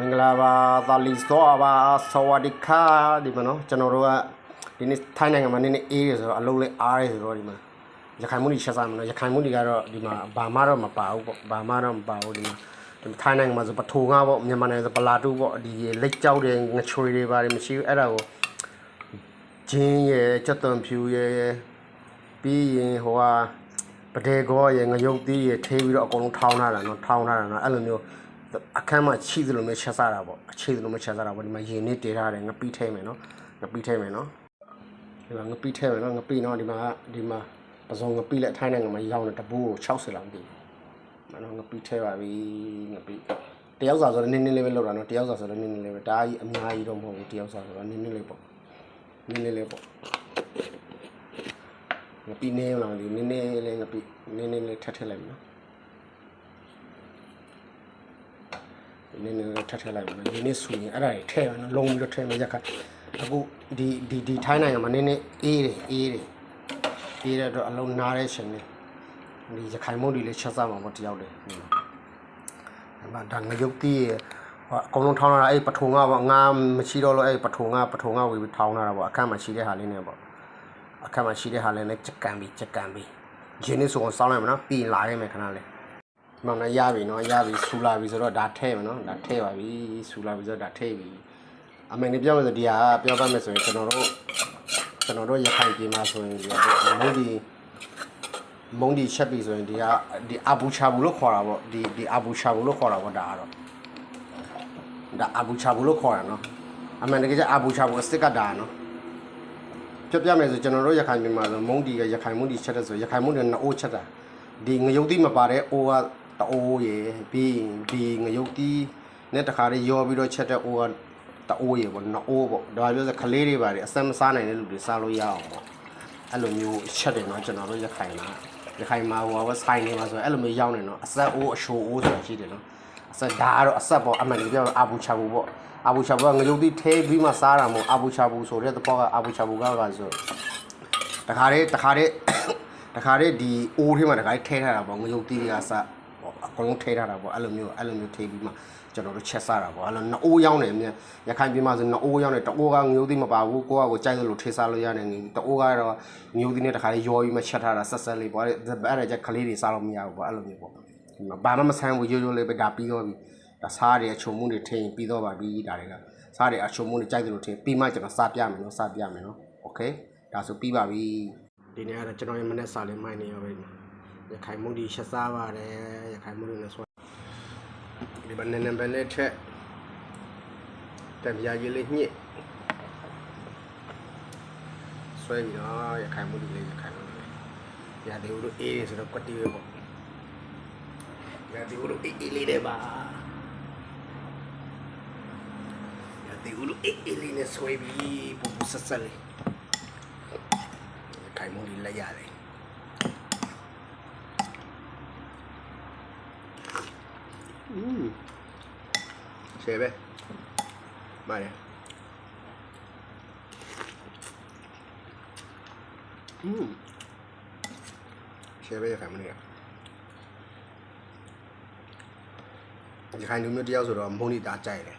မင်္ဂလာပါသာလီစောပါဆဝဒီခါဒီမှာနော်ကျွန်တော်တို့ကဒီနေ့ထိုင်းနိုင်ငံမှာနည်းနည်းအေးရဆိုတော့အလုပ်လေးအားရဆိုတော့ဒီမှာရခိုင်မုန်ကြီးရှက်စားမနော်ရခိုင်မုန်ကြီးကတော့ဒီမှာဘာမှတော့မပါဘူးပေါ့ဘာမှတော့မပါဘူးဒီမှာဒီထိုင်းနိုင်ငံမှာဆိုပထိုငါပေါ့မြန်မာနိုင်ငံဆိုပလာတုပေါ့ဒီလက်ကြောက်တွေငချွေတွေပါတယ်မရှိဘူးအဲ့ဒါကိုဂျင်းရဲ့ကြက်သွန်ဖြူရဲ့ပြီးရင်ဟိုဟာပဒေကောရဲ့ငရုတ်သီးရဲ့ထေးပြီးတော့အကုန်လုံးထောင်းထားတာနော်ထောင်းထားတာနော်အဲ့လိုမျိုး အခန်းမှာချိသလိုမျိုးချက်စားတာပေါ့အခြေသလိုမျိုးချက်စားတာပေါ့ဒီမှာရင်နဲ့တည်ထားတယ်ငပိထဲမယ်နော်ငပိထဲမယ်နော်ဒီမှာငပိထဲမယ်နော်ငပိနော်ဒီမှာဒီမှာပစုံငပိလက်အထိုင်းနိုင်ငံမှာရောင်းတယ်တပူးကို60လောက်တည်မနော်ငပိထဲပါပြီငပိတယောက်စာဆိုတော့နင်းနင်းလေးပဲလောက်တာနော်တယောက်စာဆိုတော့နင်းနင်းလေးပဲဒါကြီးအများကြီးတော့မဟုတ်ဘူးတယောက်စာဆိုတော့နင်းနင်းလေးပေါ့နင်းနင်းလေးပေါ့ငပိနေလာတယ်နင်းနင်းလေးငပိနင်းနင်းလေးထပ်ထည့်လိုက်မယ်နော် နည်းနည်းလေးထပ်ထည့်လိုက်ပါမယ်ဒီနေ့ဆိုရင်အဲ့ဒါတွေထည့်ရနော်လုံးပြီးတော့ထည့်မယ်ရခါအခုဒီဒီဒီထိုင်းနိုင်ငံမှာနည်းနည်းအေးတယ်အေးတယ်အေးတဲ့တော့အလုံးနားတဲ့ရှင်နေဒီရခိုင်မုတ်ဒီလေးချက်စားမှာပေါ့တယောက်တည်းဒီမှာဒါငရုတ်တီးရဟောအကုန်လုံးထောင်းလာတာအဲ့ပထုံကပေါ့ငါမရှိတော့လို့အဲ့ပထုံကပထုံကဝေပြီးထောင်းလာတာပေါ့အခန်းမှာရှိတဲ့ဟာလေးနဲ့ပေါ့အခန်းမှာရှိတဲ့ဟာလေးနဲ့ချက်ကန်ပြီးချက်ကန်ပြီးဂျင်းနေဆိုအောင်စောင်းလိုက်မနော်ပြီးလာရမယ်ခဏလေး မှန်တယ်ရပြီနော်ရပြီဆူလာပြီဆိုတော့ဒါထဲမယ်နော်ဒါထဲပါပြီဆူလာပြီဆိုတော့ဒါထဲပြီအမေနေပြောမယ်ဆိုဒီဟာပြောပါမယ်ဆိုရင်ကျွန်တော်တို့ကျွန်တော်တို့ရခိုင်ပြည်မှာဆိုရင်ဒီဟာမုန်းဒီမုန်းဒီချက်ပြီဆိုရင်ဒီဟာဒီအဘူချာဘူးလို့ခေါ်တာပေါ့ဒီဒီအဘူချာဘူးလို့ခေါ်တာပေါ့ဒါကတော့ဒါအဘူချာဘူးလို့ခေါ်တာနော်အမေတကယ်ကျအဘူချာဘူးအစ်စ်ကဒါနော်ပြပြမယ်ဆိုကျွန်တော်တို့ရခိုင်ပြည်မှာဆိုမုန်းဒီကရခိုင်မုန်းဒီချက်တဲ့ဆိုရခိုင်မုန်းဒီနှစ်အိုးချက်တာဒီငရုတ်တိမပါတဲ့အိုးက တအိုးရယ်ပြီးရင်ဒီငရုတ်တီးနဲ့တခါလေးရောပြီးတော့ချက်တဲ့အိုးကတအိုးရယ်ပေါ့နှစ်အိုးပေါ့ဒါပြောစခလေးတွေပါတယ်အစမ်းမစားနိုင်တဲ့လူတွေစားလို့ရအောင်ပေါ့အဲ့လိုမျိုးချက်တယ်နော်ကျွန်တော်တို့ရခိုင်မှာရခိုင်မှာဟိုကဆိုင်နေမှာဆိုအဲ့လိုမျိုးရောက်နေနော်အဆက်အိုးအရှိုးအိုးဆိုတာရှိတယ်နော်အဆက်ဒါကတော့အဆက်ပေါ့အမှန်တကယ်ပြောအာဘူချာဘူပေါ့အာဘူချာဘူကငရုတ်တီးထဲပြီးမှစားတာမဟုတ်အာဘူချာဘူဆိုတဲ့တော့ကအာဘူချာဘူကပါဆိုတခါလေးတခါလေးတခါလေးဒီအိုးထဲမှာတခါလေးထဲထားတာပေါ့ငရုတ်တီးတွေကစပေါ့ အကုန်လုံးထိထားတာပေါ့အဲ့လိုမျိုးအဲ့လိုမျိုးထိပြီးမှကျွန်တော်တို့ချက်စားတာပေါ့အဲ့လိုနှအိုးရောင်းနေမြရခိုင်ပြည်မှာဆိုနှအိုးရောင်းနေတအိုးကငရုတ်သီးမပါဘူးကိုကကိုကြိုက်လို့ထိစားလို့ရတယ်ငီတအိုးကတော့ငရုတ်သီးနဲ့တခါလေးရောပြီးမှချက်ထားတာဆက်ဆက်လေးပေါ့အဲ့အဲ့ဒါကြခလေးတွေစားလို့မရဘူးပေါ့အဲ့လိုမျိုးပေါ့ဒီမှာဘာမှမဆန်းဘူးရိုးရိုးလေးပဲဒါပြီးတော့ပြီဒါစားတွေအချုံမှုတွေထိရင်ပြီးတော့ပါပြီဒါတွေကစားတွေအချုံမှုတွေကြိုက်တယ်လို့ထင်ပြီးမှကျွန်တော်စားပြမယ်နော်စားပြမယ်နော်โอเคဒါဆိုပြီးပါပြီဒီနေ့ကတော့ကျွန်တော်ရဲ့မနေ့စားလေးမိုင်းနေရောပဲ ရခိုင်မှုဒီချက်စားပါတယ်ရခိုင်မှုတွေနဲ့ဆွဲဒီဘက်နဲ့နံပါတ်နဲ့ထက်တံပြာကြီးလေးညှစ်ဆွဲပြီးတော့ရခိုင်မှုဒီလေးရခိုင်မှုဒီလေးရတဲ့ဦးတို့အေးနေဆိုတော့ကွက်တီးပဲပေါ့ရတဲ့ဦးတို့အေးအေးလေးနဲ့ပါရတဲ့ဦးတို့အေးအေးလေးနဲ့ဆွဲပြီးပူပူဆက်ဆက်လေးရခိုင်မှုဒီလက်ရတယ် Mm. Ser vi. Bare. Mm. Ser vi det fremme her. จะใครนึกเนื้อเดียวสุดหรอพวกนี้ตาใจเลย